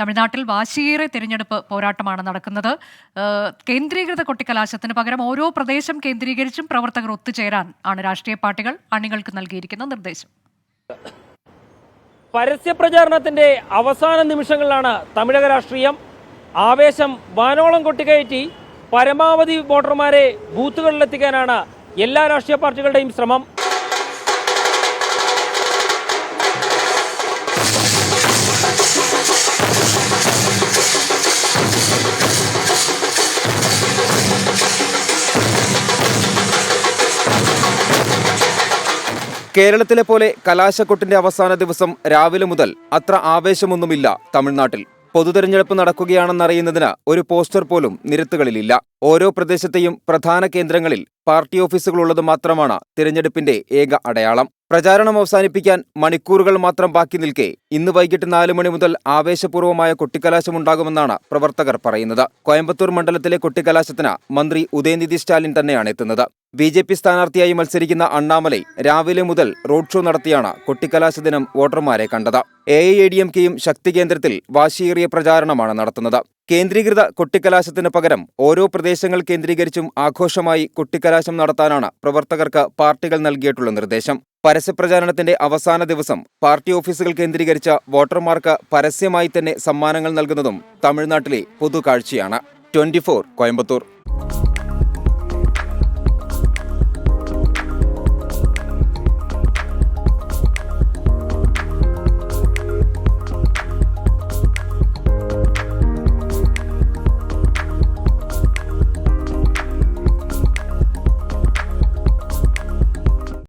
തമിഴ്നാട്ടിൽ വാശിയേറെ തിരഞ്ഞെടുപ്പ് പോരാട്ടമാണ് നടക്കുന്നത്. കേന്ദ്രീകൃത കൊട്ടിക്കലാശത്തിന് പകരം ഓരോ പ്രദേശം കേന്ദ്രീകരിച്ചും പ്രവർത്തകർ ഒത്തുചേരാൻ ആണ് രാഷ്ട്രീയ പാർട്ടികൾ അണികൾക്ക് നൽകിയിരിക്കുന്ന നിർദ്ദേശം. പരസ്യപ്രചാരണത്തിന്റെ അവസാന നിമിഷങ്ങളിലാണ് തമിഴക രാഷ്ട്രീയം ആവേശം വാനോളം കൊട്ടിക്കയറ്റി പരമാവധി വോട്ടർമാരെ ബൂത്തുകളിലെത്തിക്കാനാണ് എല്ലാ രാഷ്ട്രീയ പാർട്ടികളുടെയും ശ്രമം. കേരളത്തിലെ പോലെ കലാശക്കൊട്ടിന്റെ അവസാന ദിവസം രാവിലെ മുതൽ അത്ര ആവേശമൊന്നുമില്ല തമിഴ്നാട്ടിൽ. പൊതുതെരഞ്ഞെടുപ്പ് നടക്കുകയാണെന്നറിയുന്നതിന് ഒരു പോസ്റ്റർ പോലും നിരത്തുകളിലില്ല. ഓരോ പ്രദേശത്തെയും പ്രധാന കേന്ദ്രങ്ങളിൽ പാർട്ടി ഓഫീസുകളുള്ളത് മാത്രമാണ് തിരഞ്ഞെടുപ്പിന്റെ ഏക അടയാളം. പ്രചാരണം അവസാനിപ്പിക്കാൻ മണിക്കൂറുകൾ മാത്രം ബാക്കി നിൽക്കെ ഇന്ന് വൈകിട്ട് നാല് മണി മുതൽ ആവേശപൂർവമായ കൊട്ടിക്കലാശമുണ്ടാകുമെന്നാണ് പ്രവർത്തകർ പറയുന്നത്. കോയമ്പത്തൂർ മണ്ഡലത്തിലെ കൊട്ടിക്കലാശത്തിന് മന്ത്രി ഉദയനിധി സ്റ്റാലിൻ തന്നെയാണ് എത്തുന്നത്. ബി ജെ പി സ്ഥാനാർത്ഥിയായി മത്സരിക്കുന്ന അണ്ണാമലൈ രാവിലെ മുതൽ റോഡ് ഷോ നടത്തിയാണ് കൊട്ടിക്കലാശ ദിനം വോട്ടർമാരെ കണ്ടത്. A I A D M കെയും ശക്തി കേന്ദ്രത്തിൽ വാശിയേറിയ പ്രചാരണമാണ് നടത്തുന്നത്. കേന്ദ്രീകൃത കൊട്ടിക്കലാശത്തിന് പകരം ഓരോ പ്രദേശങ്ങൾ കേന്ദ്രീകരിച്ചും ആഘോഷമായി കൊട്ടിക്കലാശം നടത്താനാണ് പ്രവർത്തകർക്ക് പാർട്ടികൾ നൽകിയിട്ടുള്ള നിർദ്ദേശം. പരസ്യപ്രചാരണത്തിന്റെ അവസാന ദിവസം പാർട്ടി ഓഫീസുകൾ കേന്ദ്രീകരിച്ച വോട്ടർമാർക്ക് പരസ്യമായി തന്നെ സമ്മാനങ്ങൾ നൽകുന്നതും തമിഴ്നാട്ടിലെ പൊതുകാഴ്ചയാണ്. ട്വന്റി കോയമ്പത്തൂർ.